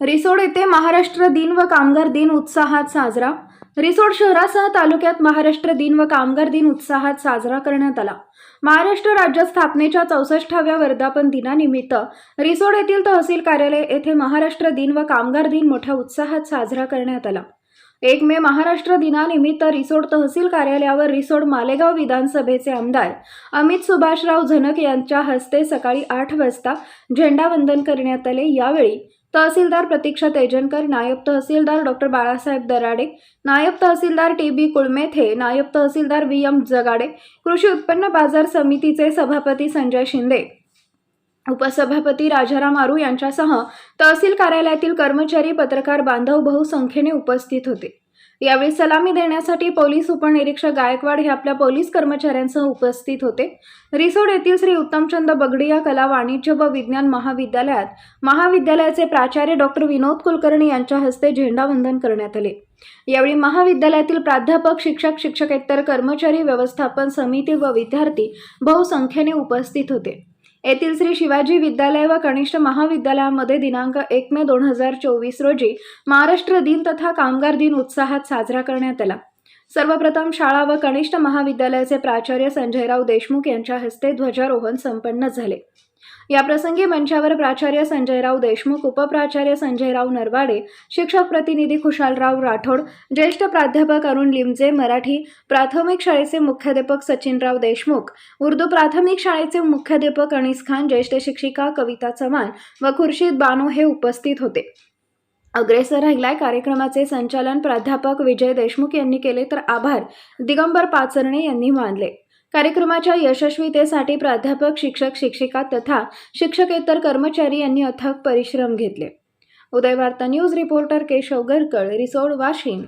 रिसोड येथे महाराष्ट्र दिन व कामगार दिन उत्साहात साजरा. रिसोड शहरासह तालुक्यात महाराष्ट्र दिन व कामगार दिन उत्साहात साजरा करण्यात आला. महाराष्ट्र राज्य स्थापनेच्या चौसष्टाव्या वर्धापन दिनानिमित्त रिसोड येथील तहसील कार्यालय येथे महाराष्ट्र दिन व कामगार दिन मोठ्या उत्साहात साजरा करण्यात आला. एक मे महाराष्ट्र दिनानिमित्त रिसोड तहसील कार्यालयावर रिसोड मालेगाव विधानसभेचे आमदार अमित सुभाषराव झनक यांच्या हस्ते सकाळी आठ वाजता झेंडावंदन करण्यात आले. यावेळी तहसीलदार प्रतीक्षा तेजनकर नायब तहसीलदार डॉक्टर बाळासाहेब दराडे नायब तहसीलदार टी बी कुळमेथे नायब तहसीलदार व्ही एम जगाडे कृषी उत्पन्न बाजार समितीचे सभापती संजय शिंदे. उपसभापती राजाराम आरू यांच्यासह तहसील कार्यालयातील कर्मचारी पत्रकार बांधव बहुसंख्येने उपस्थित होते. यावेळी सलामी देण्यासाठी पोलीस उपनिरीक्षक गायकवाड हे आपल्या पोलीस कर्मचाऱ्यांसह उपस्थित होते. रिसोड येथील श्री उत्तमचंद बगडिया कला वाणिज्य व विज्ञान महाविद्यालयात महाविद्यालयाचे प्राचार्य डॉक्टर विनोद कुलकर्णी यांच्या हस्ते झेंडावंदन करण्यात आले. यावेळी महाविद्यालयातील प्राध्यापक शिक्षक शिक्षकेतर कर्मचारी व्यवस्थापन समिती व विद्यार्थी बहुसंख्येने उपस्थित होते. येथील श्री शिवाजी विद्यालय व कनिष्ठ महाविद्यालयामध्ये दिनांक एक मे दोन हजार चोवीस रोजी महाराष्ट्र दिन तथा कामगार दिन उत्साहात साजरा करण्यात आला. सर्वप्रथम शाळा व कनिष्ठ महाविद्यालयाचे प्राचार्य संजयराव देशमुख यांच्या हस्ते ध्वजारोहण संपन्न झाले. याप्रसंगी मंचावर प्राचार्य संजयराव देशमुख उपप्राचार्य संजयराव नरवाडे शिक्षक प्रतिनिधी खुशालराव राठोड ज्येष्ठ प्राध्यापक अरुण लिमजे मराठी प्राथमिक शाळेचे मुख्याध्यापक सचिनराव देशमुख उर्दू प्राथमिक शाळेचे मुख्याध्यापक अनिस खान ज्येष्ठ शिक्षिका कविता चव्हाण व खुर्शीद बानो हे उपस्थित होते. अग्रेसर राहिलाय कार्यक्रमाचे संचालन प्राध्यापक विजय देशमुख यांनी केले तर आभार. दिगंबर पाचरणे यांनी मानले. कार्यक्रमाच्या यशस्वीतेसाठी प्राध्यापक शिक्षक शिक्षिका तथा शिक्षकेतर कर्मचारी यांनी अथक परिश्रम घेतले. Udayvarta news reporter Keshav Garkal Risod Washim.